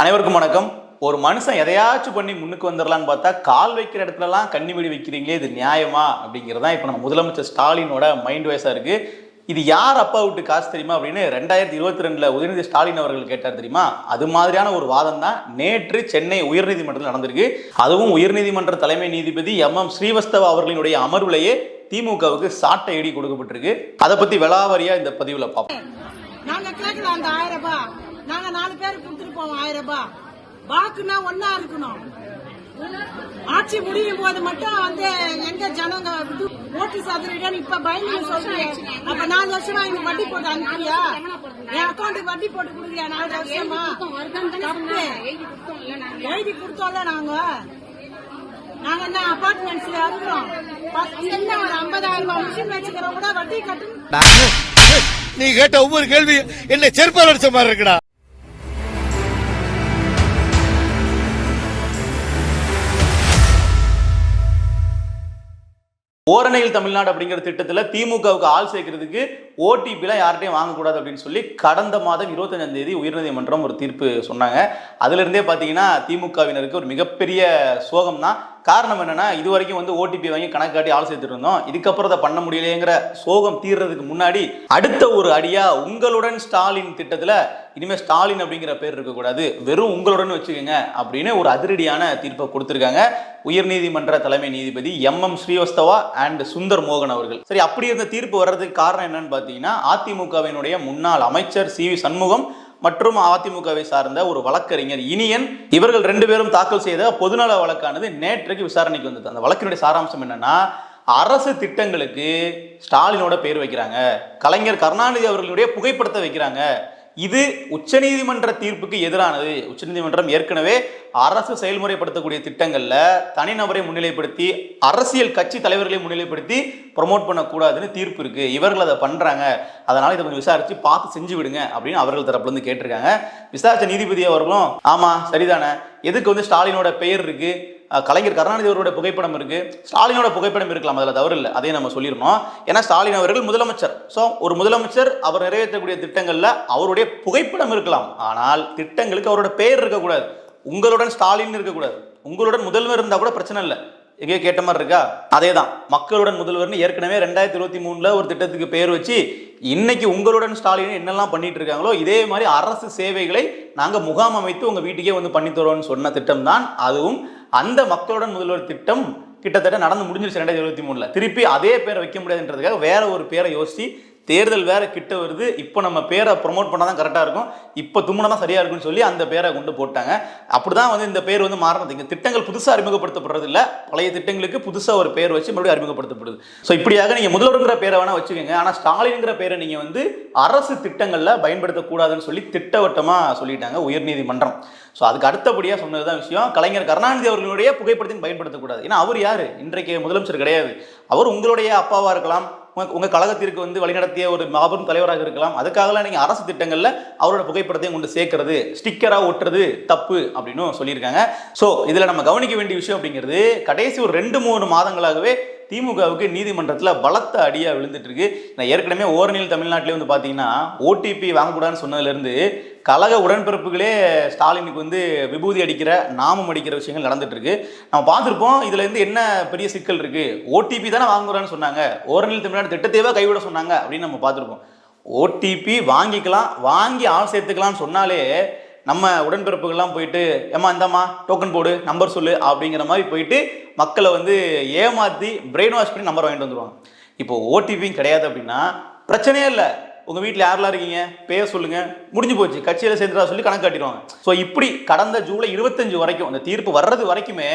அனைவருக்கும் வணக்கம். ஒரு மனுஷன் எதையாச்சும் பண்ணி முன்னுக்கு வந்துடலான்னு பார்த்தா கால் வைக்கிற இடத்துலலாம் கண்ணி வெடி வைக்கிறீங்களே இது நியாயமா? அப்படிங்கிறது தான் இப்போ நம்ம முதலமைச்சர் ஸ்டாலினோட மைண்ட் வைஸாக இருக்கு. இது யார் அப்பா விட்டு காசு தெரியுமா அப்படின்னு ரெண்டாயிரத்தி இருபத்தி ரெண்டுல உதயநிதி ஸ்டாலின் அவர்கள் கேட்டார் தெரியுமா? அது மாதிரியான ஒரு வாதம் தான் நேற்று சென்னை உயர்நீதிமன்றத்தில் நடந்திருக்கு. அதுவும் உயர்நீதிமன்ற தலைமை நீதிபதி எம். எம். ஸ்ரீவஸ்தவ அவர்களினுடைய அமர்வுலேயே திமுகவுக்கு சாட்டை அடி கொடுக்கப்பட்டிருக்கு. அதை பத்தி விளாவரியா இந்த பதிவுல பார்ப்போம். நாங்க நாலு பேர் கொடுத்துட்டு போவோம் ஆயிரம் ரூபாய். வாக்குனா ஒன்னா இருக்கணும். ஆட்சி முடியும் போது மட்டும் வந்து எங்க ஜனங்க ஓட்டு சதவீதம் இப்ப பயந்து சொல்றீங்க. அப்ப நாலு வருஷமா எனக்கு வட்டி போட்டு அனுப்பியா? என் அக்கௌண்ட் வட்டி போட்டு கொடுக்கியா நாலு வருஷமா? எழுதி கொடுத்தோம்ல நாங்க. நாங்க என்ன அபார்ட்மெண்ட்ஸ்ல இருக்கிறோம் என்ன ஒரு ஐம்பதாயிரம் ரூபாய் மிஷின் வச்சுக்கிறோம் கூட வட்டி கட்டு நீ கேட்ட ஒவ்வொரு கேள்வி என்ன செருப்பால் அடிச்ச மாதிரி இருக்குடா. ஓரணையில் தமிழ்நாடு அப்படிங்கிற திட்டத்தில் திமுகவுக்கு ஆள் சேர்க்கறதுக்கு ஓடிபிலாம் யார்கிட்டையும் வாங்கக்கூடாது அப்படின்னு சொல்லி கடந்த மாதம் இருபத்தஞ்சாம் தேதி உயர்நீதிமன்றம் ஒரு தீர்ப்பு சொன்னாங்க. அதுலேருந்தே பார்த்தீங்கன்னா திமுகவினருக்கு ஒரு மிகப்பெரிய சோகம் தான் காரணம் என்னென்னா இது வரைக்கும் வந்து ஓடிபி வாங்கி கணக்கு காட்டி ஆள் சேர்த்துட்டு இருந்தோம். இதுக்கப்புறம் அதை பண்ண முடியலையேங்கிற சோகம் தீர்றதுக்கு முன்னாடி அடுத்த ஒரு அடியாக உங்களுடன் ஸ்டாலின் திட்டத்தில் இனிமேல் ஸ்டாலின் அப்படிங்கிற பேர் இருக்கக்கூடாது. வெறும் உங்களுடன் வச்சுக்கோங்க அப்படின்னு ஒரு அதிரடியான தீர்ப்பை கொடுத்துருக்காங்க. உயர்நீதிமன்ற தலைமை நீதிபதி M M Srivastava and Sundar மோகன் அவர்கள். சரி அப்படி இருந்த தீர்ப்பு வர்றதுக்கு காரணம் என்னன்னு பார்த்தீங்கன்னா அதிமுகவினுடைய முன்னாள் அமைச்சர் சி. வி. சண்முகம் மற்றும் அதிமுகவை சார்ந்த ஒரு வழக்கறிஞர் இனியன் இவர்கள் ரெண்டு பேரும் தாக்கல் செய்த பொதுநல வழக்கானது நேற்றைக்கு விசாரணைக்கு வந்தது. அந்த வழக்கினுடைய சாராம்சம் என்னன்னா அரசு திட்டங்களுக்கு ஸ்டாலினோட பேர் வைக்கிறாங்க. கலைஞர் கருணாநிதி அவர்களுடைய புகைப்படத்தை வைக்கிறாங்க. இது உச்சநீதிமன்ற தீர்ப்புக்கு எதிரானது. உச்சநீதிமன்றம் ஏற்கனவே அரசு செயல்முறைப்படுத்தக்கூடிய திட்டங்களில் தனிநபரை முன்னிலைப்படுத்தி அரசியல் கட்சி தலைவர்களை முன்னிலைப்படுத்தி ப்ரொமோட் பண்ணக்கூடாதுன்னு தீர்ப்பு இருக்குது இவர்கள் அதை பண்ணுறாங்க அதனால் இதை கொஞ்சம் விசாரித்து பார்த்து செஞ்சு விடுங்க அப்படின்னு அவர்கள் தரப்புலேருந்து கேட்டிருக்காங்க. விசாரித்த நீதிபதி அவர்களும் ஆமாம் சரிதானே. எதுக்கு வந்து ஸ்டாலினோட பெயர் இருக்குது கலைஞர் கருணாநிதி அவருடைய புகைப்படம் இருக்கு. ஸ்டாலினோட புகைப்படம் இருக்கலாம் அதில் தவறு இல்லை. அதையும் நம்ம சொல்லிடணும் ஏன்னா ஸ்டாலின் அவர்கள் முதலமைச்சர். ஸோ ஒரு முதலமைச்சர் அவர் நிறைவேற்றக்கூடிய திட்டங்களில் அவருடைய புகைப்படம் இருக்கலாம். ஆனால் திட்டங்களுக்கு அவரோட பெயர் இருக்கக்கூடாது. உங்களுடன் ஸ்டாலின் இருக்கக்கூடாது. உங்களுடன் முதல்வர் இருந்தால் கூட பிரச்சனை இல்லை. எங்கேயோ கேட்ட மாதிரி இருக்கா? அதே தான் மக்களுடன் முதல்வர்னு ஏற்கனவே ரெண்டாயிரத்தி இருபத்தி மூணுல ஒரு திட்டத்துக்கு பேர் வச்சு இன்னைக்கு உங்களுடன் ஸ்டாலின் என்னெல்லாம் பண்ணிட்டு இருக்காங்களோ இதே மாதிரி அரசு சேவைகளை நாங்கள் முகாம் அமைத்து உங்கள் வீட்டுக்கே வந்து பண்ணி சொன்ன திட்டம் தான் அதுவும் அந்த மக்களுடன் முதல்வர் திட்டம் கிட்டத்தட்ட நடந்து முடிஞ்சிருச்சு ரெண்டாயிரத்தி இருபத்தி மூணுல. திருப்பி அதே பேரை வைக்க முடியாதுன்றதுக்காக வேற ஒரு பேரை யோசிச்சு தேர்தல் வேற கிட்ட வருது. இப்போ நம்ம பேரை ப்ரொமோட் பண்ணால் தான் கரெக்டாக இருக்கும். இப்போ தும்முனா தான் சரியாக இருக்கும்னு சொல்லி அந்த பேரை கொண்டு போட்டாங்க. அப்படிதான் வந்து இந்த பேர் வந்து மாறினது இங்கே திட்டங்கள் புதுசாக அறிமுகப்படுத்தப்படுறதில்ல பழைய திட்டங்களுக்கு புதுசாக ஒரு பேர் வச்சு மறுபடியும் அறிமுகப்படுத்தப்படுது. ஸோ இப்படியாக நீங்கள் முதல்வருங்கிற பேரை வேணால் வச்சுக்கோங்க. ஆனால் ஸ்டாலின்ங்கிற பேரை நீங்கள் வந்து அரசு திட்டங்களில் பயன்படுத்தக்கூடாதுன்னு சொல்லி திட்டவட்டமாக சொல்லிட்டாங்க உயர்நீதிமன்றம். ஸோ அதுக்கு அடுத்தபடியாக சொன்னது தான் விஷயம். கலைஞர் கருணாநிதி அவர்களுடைய புகைப்படத்தையும் பயன்படுத்தக்கூடாது. ஏன்னா அவர் யார்? இன்றைக்கு முதலமைச்சர் கிடையாது. அவர் உங்களுடைய அப்பாவாக இருக்கலாம். உங்கள் உங்கள் கழகத்திற்கு வந்து வழிநடத்திய ஒரு மாபெரும் தலைவராக இருக்கலாம். அதுக்காகலாம் நீங்கள் அரசு திட்டங்களில் அவரோட புகைப்படத்தையும் கொண்டு சேர்க்கறது ஸ்டிக்கராக ஒட்டுறது தப்பு அப்படின்னு சொல்லியிருக்காங்க. ஸோ இதில் நம்ம கவனிக்க வேண்டிய விஷயம் அப்படிங்கிறது கடைசி ஒரு ரெண்டு மூணு மாதங்களாகவே திமுகவுக்கு நீதிமன்றத்தில் பலத்த அடியாக விழுந்துட்டுருக்கு. நான் ஏற்கனவே ஓரணியில் தமிழ்நாட்டிலே வந்து பார்த்தீங்கன்னா ஓடிபி வாங்கக்கூடாதுன்னு சொன்னதுலேருந்து கழக உடன்பிறப்புகளே ஸ்டாலினுக்கு வந்து விபூதி அடிக்கிற நாமம் அடிக்கிற விஷயங்கள் நடந்துட்டுருக்கு. நம்ம பார்த்துருப்போம் இதுலேருந்து என்ன பெரிய சிக்கல் இருக்குது ஓடிபி தானே வாங்குறான்னு சொன்னாங்க. ஓரணியில் தமிழ்நாடு திட்டத்தையே கைவிட சொன்னாங்க அப்படின்னு நம்ம பார்த்துருப்போம். ஓடிபி வாங்கிக்கலாம் வாங்கி ஆள் சேர்த்துக்கலாம்னு சொன்னாலே நம்ம உடன்பிறப்புகள்லாம் போயிட்டு ஏமா இந்தாம்மா டோக்கன் போடு நம்பர் சொல்லு அப்படிங்கிற மாதிரி போயிட்டு மக்களை வந்து ஏமாற்றி பிரெயின் வாஷ் பண்ணி நம்பர் வாங்கிட்டு வந்துடுவாங்க இப்போ ஓடிபியும் கிடையாது அப்படின்னா பிரச்சனையே இல்லை. உங்கள் வீட்டில் யாரெல்லாம் இருக்கீங்க? பேர் சொல்லுங்கள் முடிஞ்சு போச்சு. கட்சியில் சேர்ந்துடா சொல்லி கணக்கு காட்டிடுவாங்க. ஸோ இப்படி கடந்த ஜூலை இருபத்தஞ்சு வரைக்கும் அந்த தீர்ப்பு வர்றது வரைக்குமே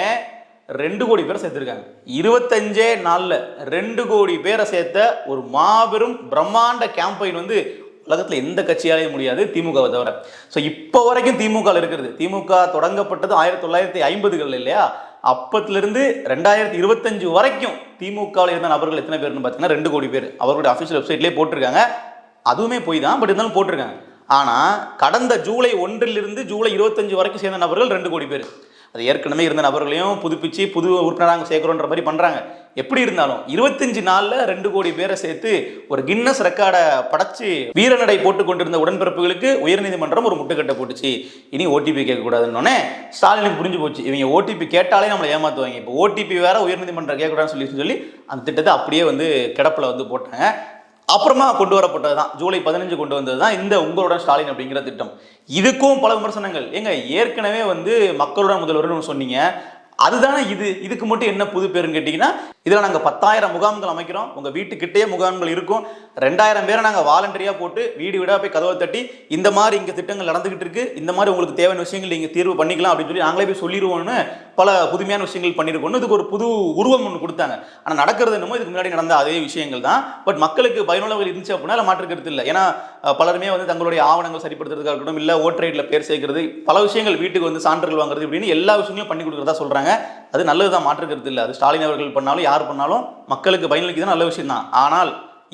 ரெண்டு கோடி பேரை சேர்த்துருக்காங்க. இருபத்தஞ்சே நாளில் ரெண்டு கோடி பேரை சேர்த்த ஒரு மாபெரும் பிரம்மாண்ட கேம்பெயின் வந்து உலகத்தில் எந்த கட்சியாலேயும் முடியாது திமுகவை தவிர. ஸோ இப்போ வரைக்கும் திமுக இருக்கிறது. திமுக தொடங்கப்பட்டது ஆயிரத்தி தொள்ளாயிரத்தி ஐம்பதுகள் இல்லையா? அப்பத்திலிருந்து ரெண்டாயிரத்தி இருபத்தஞ்சு வரைக்கும் திமுகவில் இருந்த நபர்கள் எத்தனை பேர்னு பார்த்தீங்கன்னா ரெண்டு கோடி பேர். அவருடைய அஃபிஷியல் வெப்சைட்லேயே போட்டிருக்காங்க. அதுவுமே போய் தான் பட் இருந்தாலும் போட்டிருக்காங்க. ஆனால் கடந்த ஜூலை ஒன்றிலிருந்து ஜூலை இருபத்தஞ்சு வரைக்கும் சேர்ந்த நபர்கள் ரெண்டு கோடி பேர். அது ஏற்கனவே இருந்த நபர்களையும் புதுப்பிச்சு புது உறுப்பினராக சேர்க்குறோன்ற மாதிரி பண்ணுறாங்க எப்படி இருந்தாலும் இருபத்தஞ்சு நாளில் ரெண்டு கோடி பேரை சேர்த்து ஒரு கின்னஸ் ரெக்கார்டை படைச்சு வீரநடை போட்டு கொண்டிருந்த உடன்பிறப்புகளுக்கு உயர்நீதிமன்றம் ஒரு முட்டுக்கட்டை போட்டுச்சு. இனி ஓடிபி கேட்கக்கூடாதுன்னொன்னே ஸ்டாலினுக்கு புரிஞ்சு போச்சு. இவங்க ஓடிபி கேட்டாலே நம்மளை ஏமாத்துவாங்க. இப்போ ஓடிபி வேற உயர்நீதிமன்றம் கேட்கக்கூடாதுன்னு சொல்லி சொல்லி அந்த திட்டத்தை அப்படியே வந்து கிடப்பில் வந்து போட்டாங்க. அப்புறமா கொண்டு வரப்பட்டது தான். ஜூலை பதினஞ்சு கொண்டு வந்தது தான் இந்த உங்களுடன் ஸ்டாலின் அப்படிங்கிற திட்டம். இதுக்கும் பல விமர்சனங்கள். ஏங்க ஏற்கனவே வந்து மக்களுடன் முதல்வர்னு சொன்னீங்க. அதுதானே இது? இதுக்கு மட்டும் என்ன புது பேருன்னு கேட்டிங்கன்னா இதில் நாங்கள் பத்தாயிரம் முகாம்கள் அமைக்கிறோம். உங்கள் வீட்டுக்கிட்டேயே முகாம்கள் இருக்கும். ரெண்டாயிரம் பேரை நாங்கள் வாலண்டரியாக போட்டு வீடு வீடாக போய் கதவை தட்டி இந்த மாதிரி இங்கே திட்டங்கள் நடந்துகிட்டு இருக்கு. இந்த மாதிரி உங்களுக்கு தேவையான விஷயங்கள் நீங்கள் தீர்வு பண்ணிக்கலாம் அப்படின்னு சொல்லி நாங்களே போய் சொல்லிடுவோம்னு பல புதுமையான விஷயங்கள் பண்ணியிருக்கோம்னு இதுக்கு ஒரு புது உருவம் ஒன்று கொடுத்தாங்க. ஆனால் நடக்கிறது என்னமோ இதுக்கு முன்னாடி நடந்த அதே விஷயங்கள் தான். பட் மக்களுக்கு பயனுள்ளவர்கள் இருந்துச்சு அப்படின்னா அதில் மாற்றுக்கிறது இல்லை. ஏன்னா பலருமே வந்து தங்களுடைய ஆவணங்கள் சரிப்படுத்துறதுக்காக இருக்கட்டும் இல்லை ஓட்டர் ஐடியில் பேர் சேர்க்கறது பல விஷயங்கள் வீட்டுக்கு வந்து சான்றுகள் வாங்குறது இப்படின்னு எல்லா விஷயங்களும் பண்ணி கொடுக்குறதா சொல்கிறாங்க அது நல்லது தான் மாற்றுக்கிறது இல்லை. அது ஸ்டாலின் அவர்கள் பண்ணாலும் யார் பண்ணாலும் மக்களுக்கு பயனளிக்கிறது நல்ல விஷயம் தான். ஆனால்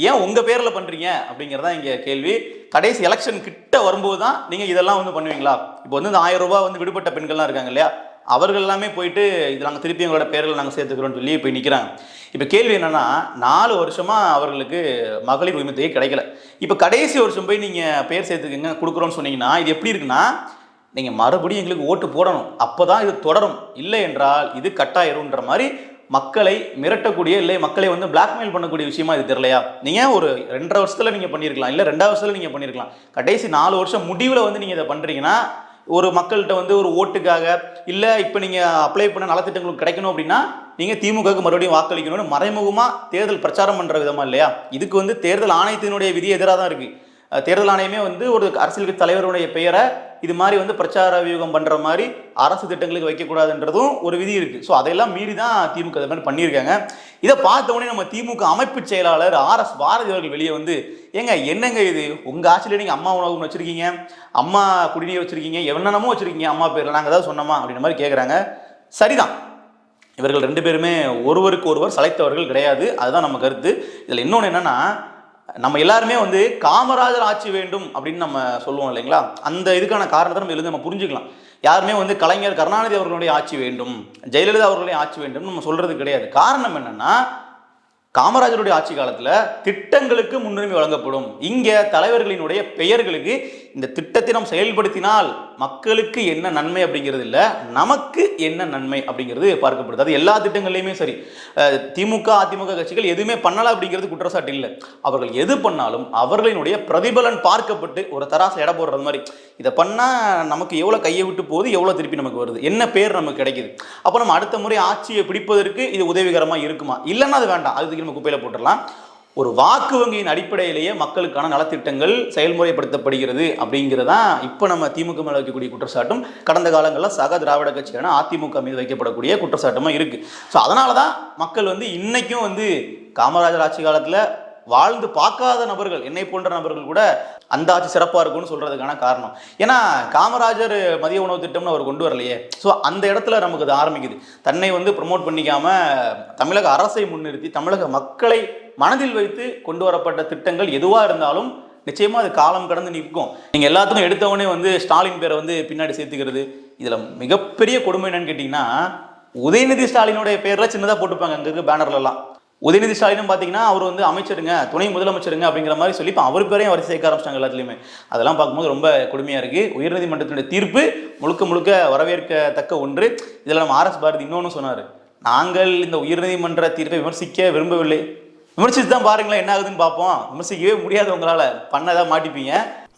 ஏன் உங்கள் பேரில் பண்ணுறீங்க அப்படிங்கிறதா இங்கே கேள்வி. கடைசி எலெக்ஷன் கிட்ட வரும்போது தான் நீங்கள் இதெல்லாம் வந்து பண்ணுவீங்களா? இப்போ வந்து இந்த ஆயிரம் ரூபாய் வந்து விடுபட்ட பெண்கள்லாம் இருக்காங்க இல்லையா? அவர்கள் எல்லாமே போயிட்டு இது நாங்கள் திருப்பி எங்களோட பேரில் நாங்கள் சேர்த்துக்கிறோம்னு சொல்லி போய் நிற்கிறாங்க இப்போ கேள்வி என்னென்னா நாலு வருஷமாக அவர்களுக்கு மகளிர் உரிமை தொகை கிடைக்கல. இப்போ கடைசி வருஷம் போய் நீங்கள் பேர் சேர்த்துக்கங்க கொடுக்குறோன்னு சொன்னீங்கன்னா இது எப்படி இருக்குன்னா நீங்கள் மறுபடியும் எங்களுக்கு ஓட்டு போடணும். அப்போ தான் இது தொடரும். இல்லை என்றால் இது கட்டாயிரும்ன்ற மாதிரி மக்களை மிரட்டக்கூடிய இல்லை மக்களை வந்து பிளாக்மெயில் பண்ணக்கூடிய விஷயமா இது தெரியலையா? நீங்கள் ஒரு ரெண்டரை வருஷத்தில் நீங்கள் பண்ணியிருக்கலாம் இல்லை ரெண்டாவது வருஷத்தில் நீங்கள் பண்ணியிருக்கலாம் கடைசி நாலு வருஷம் முடிவில் வந்து நீங்கள் இதை பண்ணுறீங்கன்னா ஒரு மக்கள்கிட்ட வந்து ஒரு ஓட்டுக்காக இல்லை இப்போ நீங்கள் அப்ளை பண்ண நலத்திட்டங்களுக்கு கிடைக்கணும் அப்படின்னா நீங்கள் திமுகவுக்கு மறுபடியும் வாக்களிக்கணும்னு மறைமுகமாக தேர்தல் பிரச்சாரம் பண்ணுற விதமாக இல்லையா? இதுக்கு வந்து தேர்தல் ஆணையத்தினுடைய விதி எதிராக தான் இருக்குது தேர்தல் ஆணையமே வந்து ஒரு அரசியல் தலைவருடைய பெயரை இது மாதிரி வந்து பிரச்சார வியூகம் பண்ணுற மாதிரி அரசு திட்டங்களுக்கு வைக்கக்கூடாதுன்றதும் ஒரு விதி இருக்குது ஸோ அதையெல்லாம் மீறி தான் திமுக இது மாதிரி பண்ணியிருக்காங்க. இதை பார்த்த உடனே நம்ம திமுக அமைப்பு செயலாளர் ஆர் எஸ் பாரதி அவர்கள் வெளியே வந்து ஏங்க என்னங்க இது? உங்கள் ஆட்சியில் நீங்கள் அம்மா உணவு வச்சுருக்கீங்க. அம்மா குடிநீர் வச்சுருக்கீங்க. என்னென்னமோ வச்சுருக்கீங்க. அம்மா பேரில். நாங்கள் ஏதாவது சொன்னோமா? அப்படின்ற மாதிரி கேட்குறாங்க சரிதான். இவர்கள் ரெண்டு பேருமே ஒருவருக்கு ஒருவர் சளைத்தவர்கள் கிடையாது. அதுதான் நம்ம கருத்து. இதில் இன்னொன்று என்னென்னா நம்ம எல்லாருமே வந்து காமராஜர் ஆட்சி வேண்டும் அப்படின்னு நம்ம சொல்லுவோம் இல்லைங்களா? அந்த இதுக்கான காரணத்தை நம்ம எழுந்து நம்ம புரிஞ்சுக்கலாம். யாருமே வந்து கலைஞர் கருணாநிதி அவர்களுடைய ஆட்சி வேண்டும் ஜெயலலிதா அவர்களுடைய ஆட்சி வேண்டும் நம்ம சொல்றது கிடையாது. காரணம் என்னன்னா காமராஜருடைய ஆட்சி காலத்தில் திட்டங்களுக்கு முன்னுரிமை வழங்கப்படும். இங்கே தலைவர்களினுடைய பெயர்களுக்கு இந்த திட்டத்தை நாம் செயல்படுத்தினால் மக்களுக்கு என்ன நன்மை அப்படிங்கிறது இல்லை நமக்கு என்ன நன்மை அப்படிங்கிறது பார்க்கப்படுது. அது எல்லா திட்டங்கள்லையுமே சரி. திமுக அதிமுக கட்சிகள் எதுவுமே பண்ணலாம் அப்படிங்கிறது குற்றச்சாட்டு இல்லை. அவர்கள் எது பண்ணாலும் அவர்களினுடைய பிரதிபலன் பார்க்கப்பட்டு ஒரு தராசு எடை போடுறது மாதிரி. இதை பண்ணால் நமக்கு எவ்வளோ கையை விட்டு போகுது எவ்வளோ திருப்பி நமக்கு வருது? என்ன பேர் நமக்கு கிடைக்குது? அப்போ நம்ம அடுத்த முறை ஆட்சியை பிடிப்பதற்கு இது உதவிகரமாக இருக்குமா? இல்லைன்னா அது வேண்டாம். அது நம்ம குப்பையில் போட்டுடலாம். ஒரு வாக்கு வங்கியின் அடிப்படையிலேயே மக்களுக்கான நலத்திட்டங்கள் செயல்முறைப்படுத்தப்படுகிறது அப்படிங்கிறதான் இப்போ நம்ம திமுக மேலே வைக்கக்கூடிய குற்றச்சாட்டும் கடந்த காலங்களில் சக திராவிட கட்சியான அதிமுக மீது வைக்கப்படக்கூடிய குற்றச்சாட்டுமா இருக்கு. ஸோ அதனால தான் மக்கள் வந்து இன்னைக்கும் வந்து காமராஜர் ஆட்சி காலத்தில் வாழ்ந்து பார்க்காத நபர்கள் என்னை போன்ற நபர்கள் கூட அந்த ஆட்சி சிறப்பாக இருக்கும்னு சொல்கிறதுக்கான காரணம். ஏன்னா காமராஜர் மதிய உணவு திட்டம்னு அவர் கொண்டு வரலையே. ஸோ அந்த இடத்துல நமக்கு அது ஆரம்பிக்குது. தன்னை வந்து ப்ரமோட் பண்ணிக்காமல் தமிழக அரசை முன்னிறுத்தி தமிழக மக்களை மனதில் வைத்து கொண்டு வரப்பட்ட திட்டங்கள் எதுவாக இருந்தாலும் நிச்சயமா அது காலம் கடந்து நிற்கும். நீங்க எல்லாத்துக்கும் எடுத்தவொடனே வந்து ஸ்டாலின் பேரை வந்து பின்னாடி சேர்த்துக்கிறது இதுல மிகப்பெரிய கொடுமை என்னன்னு கேட்டிங்கன்னா உதயநிதி ஸ்டாலினுடைய பேர்ல சின்னதா போட்டுப்பாங்க அங்க இருக்க பேனர்ல எல்லாம் உதயநிதி ஸ்டாலினும் பார்த்தீங்கன்னா அவர் வந்து அமைச்சருங்க துணை முதலமைச்சருங்க அப்படிங்கிற மாதிரி சொல்லி இப்போ அவர் பேரையும் வரிசை சேர்க்க ஆரம்பிச்சிட்டாங்க எல்லாத்துலேயுமே. அதெல்லாம் பார்க்கும்போது ரொம்ப கொடுமையாக இருக்குது உயர்நீதிமன்றத்தினுடைய தீர்ப்பு முழுக்க முழுக்க வரவேற்கத்தக்க ஒன்று. இதில் நம்ம ஆர்எஸ் பாரதி இன்னொன்று சொன்னார் நாங்கள் இந்த உயர்நீதிமன்ற தீர்ப்பை விமர்சிக்க விரும்பவில்லை. விமர்சித்து தான் பாருங்களேன் என்ன ஆகுதுன்னு பார்ப்போம். விமர்சிக்கவே முடியாது உங்களால். பண்ணதான் மாட்டிப்பீங்க.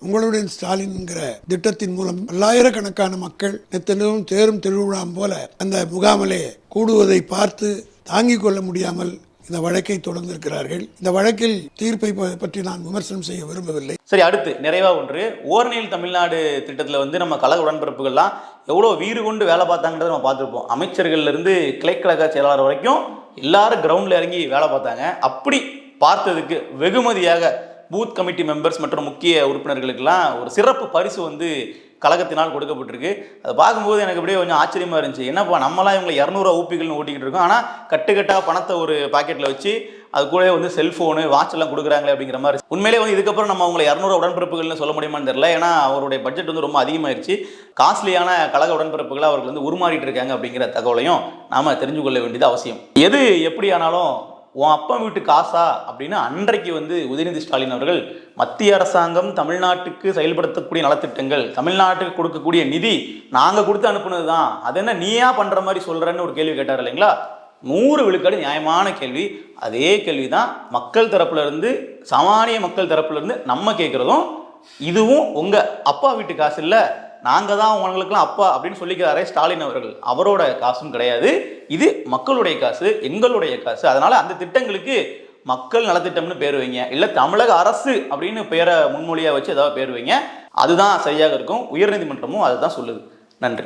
உங்களுடைய ஸ்டாலின்ங்கிற திட்டத்தின் மூலம் பல்லாயிரக்கணக்கான மக்கள் நித்தனும் தேரும் திருவிழாம் போல அந்த முகாமிலே கூடுவதை பார்த்து தாங்கிக் கொள்ள முடியாமல் இந்த வழக்கை தொடர்ந்திருக்கிறார்கள். இந்த வழக்கில் தீர்ப்பை பற்றி நான் விமர்சனம் செய்ய விரும்பவில்லை. சரி அடுத்து நிறைவா ஒன்று. ஓர்நீல் தமிழ்நாடு திட்டத்தில் வந்து நம்ம கழக உடன்பிறப்புகள்லாம் எவ்வளோ வீறு கொண்டு வேலை பார்த்தாங்கன்றதை நம்ம பார்த்துருப்போம். அமைச்சர்கள்ல இருந்து கிளைக்கழக செயலாளர் வரைக்கும் எல்லாரும் கிரவுண்டில் இறங்கி வேலை பார்த்தாங்க. அப்படி பார்த்ததுக்கு வெகுமதியாக பூத் கமிட்டி மெம்பர்ஸ் மற்றும் முக்கிய உறுப்பினர்களுக்கெல்லாம் ஒரு சிறப்பு பரிசு வந்து கழகத்தினால் கொடுக்கப்பட்டிருக்கு. அதை பார்க்கும்போது எனக்கு அப்படியே கொஞ்சம் ஆச்சரியமா இருந்துச்சு. என்னப்பா நம்மளாம் இவங்களை இரநூறுவா ஊப்பிகள்னு ஓட்டிக்கிட்டு இருக்கோம். ஆனால் கட்டுக்கட்டாக பணத்தை ஒரு பாக்கெட்டில் வச்சு அது கூடவே வந்து செல்ஃபோனு வாட்ச் எல்லாம் கொடுக்குறாங்களே அப்படிங்கிற மாதிரி. உண்மையிலே வந்து இதுக்கப்புறம் நம்ம அவங்களை இரநூறு உடன்பிறப்புகள்னு சொல்ல முடியுமான்னு தெரியல. ஏன்னா அவருடைய பட்ஜெட் வந்து ரொம்ப அதிகமாயிருச்சு. காஸ்ட்லியான கழக உடன்பிறப்புகளை அவர்கள் வந்து உருமாறிட்டு இருக்காங்க அப்படிங்கிற தகவலையும் நாம தெரிஞ்சு கொள்ள வேண்டியது அவசியம். எது எப்படி ஆனாலும் உன் அப்பா வீட்டு காசா அப்படின்னு அன்றைக்கு வந்து உதயநிதி ஸ்டாலின் அவர்கள் மத்திய அரசாங்கம் தமிழ்நாட்டுக்கு செயல்படுத்தக்கூடிய நலத்திட்டங்கள் தமிழ்நாட்டுக்கு கொடுக்கக்கூடிய நிதி நாங்கள் கொடுத்து அனுப்புனது தான் அது என்ன நீயா பண்ணுற மாதிரி சொல்கிறேன்னு ஒரு கேள்வி கேட்டார் இல்லைங்களா? நூறு விழுக்காடு நியாயமான கேள்வி. அதே கேள்வி தான் மக்கள் தரப்புலேருந்து சமானிய சாமானிய மக்கள் தரப்புலேருந்து நம்ம கேட்குறதும் இதுவும் உங்கள் அப்பா வீட்டு காசு இல்லை. நாங்கள் தான் உங்களுக்கெல்லாம் அப்பா அப்படின்னு சொல்லிக்கிறாரே ஸ்டாலின் அவர்கள். அவரோட காசும் கிடையாது. இது மக்களுடைய காசு எங்களுடைய காசு. அதனால அந்த திட்டங்களுக்கு மக்கள் நலத்திட்டம்னு பேர் வைங்க. இல்ல தமிழக அரசு அப்படின்னு பேரை முன்மொழியா வச்சு ஏதாவது பேர் வைங்க. அதுதான் சரியாக இருக்கும். உயர்நீதிமன்றமும் அதுதான் சொல்லுது. நன்றி.